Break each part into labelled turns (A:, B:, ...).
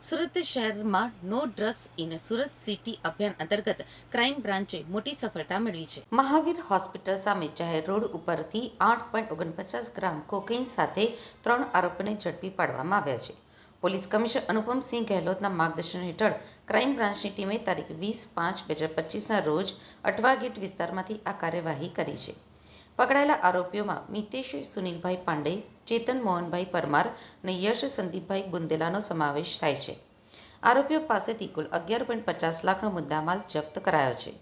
A: સુરત શહેરમાં no drugs in Surat city અભિયાન અંતર્ગત ક્રાઇમ બ્રાન્ચે મોટી સફળતા મેળવી છે. મહાવીર હોસ્પિટલ સામે જાહેર રોડ ઉપરથી આઠ પોઈન્ટ ઓગણપચાસ ગ્રામ કોકેઇન સાથે ત્રણ આરોપીને ઝડપી પાડવામાં આવ્યા છે. પોલીસ કમિશનર અનુપમસિંહ ગહેલોતના માર્ગદર્શન હેઠળ ક્રાઇમ બ્રાન્ચની ટીમે તારીખ વીસ પાંચ બે હજાર પચીસના રોજ અઠવાગેટ વિસ્તારમાંથી આ કાર્યવાહી કરી છે. પકડાયેલા આરોપીઓમાં મિતેશ, સુનિલભાઈ પાંડે, ચેતન મોહનભાઈ પરમાર અને યશ સંદીપભાઈ બુંદેલાનો સમાવેશ થાય છે. આરોપીઓ પાસેથી કુલ અગિયાર પોઈન્ટ પચાસ લાખનો મુદ્દામાલ જપ્ત કરાયો છે,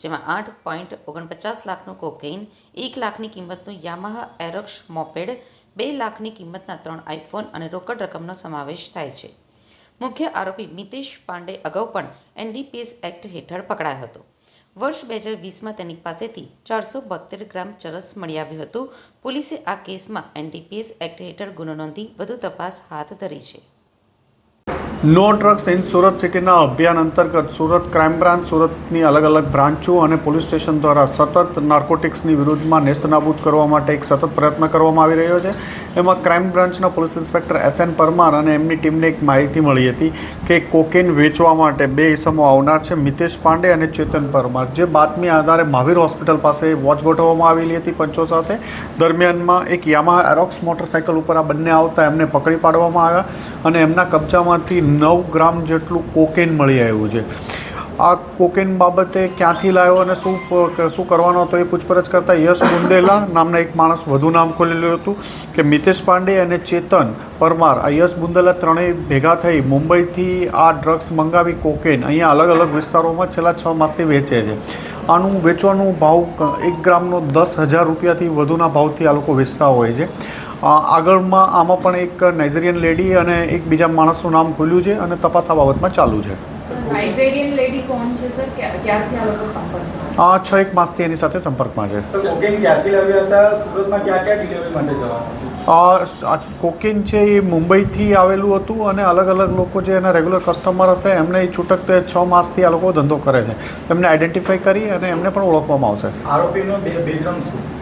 A: જેમાં આઠ પોઈન્ટ ઓગણપચાસ લાખનું કોકેઇન, એક લાખની કિંમતનું યામાહા એરોક્ષ મોપેડ, બે લાખની કિંમતના ત્રણ આઈફોન અને રોકડ રકમનો સમાવેશ થાય છે. મુખ્ય આરોપી મિતેશ પાંડે અગાઉ પણ એનડીપીએસ એક્ટ હેઠળ પકડાયો હતો. વર્ષ બે હજાર વીસમાં તેની પાસેથી ચારસો બોતેર ગ્રામ ચરસ મળી આવ્યું હતું. પોલીસે આ કેસમાં એનડીપીએસ એક્ટ હેઠળ ગુનો નોંધી વધુ તપાસ હાથ ધરી છે.
B: નો ડ્રગ્સ ઇન સુરત સિટીના અભિયાન અંતર્ગત સુરત ક્રાઇમ બ્રાન્ચ સુરતની અલગ અલગ બ્રાન્ચો અને પોલીસ સ્ટેશન દ્વારા સતત નાર્કોટિક્સની વિરુદ્ધમાં નેસ્તનાબૂદ કરવા માટે એક સતત પ્રયત્ન કરવામાં આવી રહ્યો છે. એમાં ક્રાઇમ બ્રાન્ચના police inspector S N Parmar અને એમની ટીમને એક માહિતી મળી હતી કે કોકેન વેચવા માટે બે ઇસમો આવનાર છે, મિતેશ પાંડે અને ચેતન પરમાર. જે બાતમી આધારે મહાવીર હોસ્પિટલ પાસે વોચ ગોઠવવામાં આવેલી હતી પંચો સાથે. દરમિયાનમાં એક યામાહા એરોક્સ મોટરસાઇકલ ઉપર આ બંને આવતા એમને પકડી પાડવામાં આવ્યા અને એમના કબજામાંથી નવ ગ્રામ જેટલું કોકેન મળી આવ્યું છે. આ કોકેન બાબતે ક્યાંથી લાવ્યો અને શું શું કરવાનો હતો એ પૂછપરછ કરતાં યશ બુંદેલા નામના એક માણસ વધુ નામ ખોલેલું હતું કે મિતેશ પાંડે અને ચેતન પરમાર. આ યશ બુંદેલા ત્રણેય ભેગા થઈ મુંબઈથી આ ડ્રગ્સ મંગાવી કોકેન. અહીંયા અલગ અલગ વિસ્તારોમાં છેલ્લા છ માસથી વેચે છે. આનું વેચવાનું ભાવ એક ગ્રામનો દસ હજાર રૂપિયાથી વધુના ભાવથી આ લોકો વેચતા હોય છે. આગળમાં આમાં પણ એક નાઇઝેરિયન લેડી અને એક બીજા માણસનું નામ ખુલ્યું છે અને તપાસ આ બાબતમાં ચાલુ છે.
C: નાઇઝેરિયન લેડી કોણ છે સર? ક્યાં- ક્યારથી આ લોકો સંપર્કમાં
B: આ છ એક માસથી એની સાથે સંપર્કમાં છે.
D: સર કોકેન ક્યાંથી લાવ્યા હતા? સુરતમાં ક્યાં ક્યાં ડિલિવરી માટે જવાનું
B: કોકેન છે એ મુંબઈથી આવેલું હતું અને અલગ અલગ લોકો જે એના રેગ્યુલર કસ્ટમર હશે એમને એ છૂટક તે છ માસથી આ લોકો ધંધો કરે છે. એમને આઈડેન્ટિફાઈ કરી અને એમને પણ ઓળખવામાં આવશે.
D: આરોપીનો બે બેકગ્રાઉન્ડ શું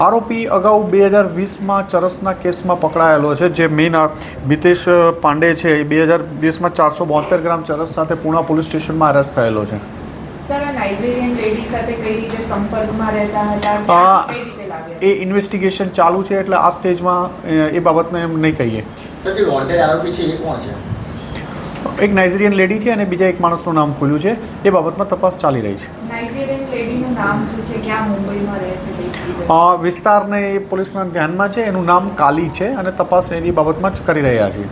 B: આરોપી અગાઉ બે હજાર વીસમાં ચરસના કેસમાં પકડાયેલો છે જે મેઇન આ મિતેશ પાંડે છે એ બે હજાર વીસમાં ચારસો બોતેર ગ્રામ ચરસ સાથે પૂણા પોલીસ સ્ટેશનમાં અરેસ્ટ થયેલો છે.
C: સર આ નાઇઝેરિયન લેડી સાથે કઈ રીતે સંપર્કમાં રહેતા હતા?
B: આ
C: ક્યાંથી કઈ રીતે લાવ્યા
B: એ ઇન્વેસ્ટિગેશન ચાલુ છે એટલે આ સ્ટેજમાં એ- બાબતને એમ નહીં કહીએ. એક નાઇઝેરિયન લેડી છે અને બીજા એક માણસનું નામ ખુલ્યું છે એ બાબતમાં તપાસ ચાલી રહી છે. વિસ્તારને એ પોલીસના ધ્યાનમાં છે. એનું નામ કાલી છે અને તપાસ એની બાબતમાં જ કરી રહ્યા છીએ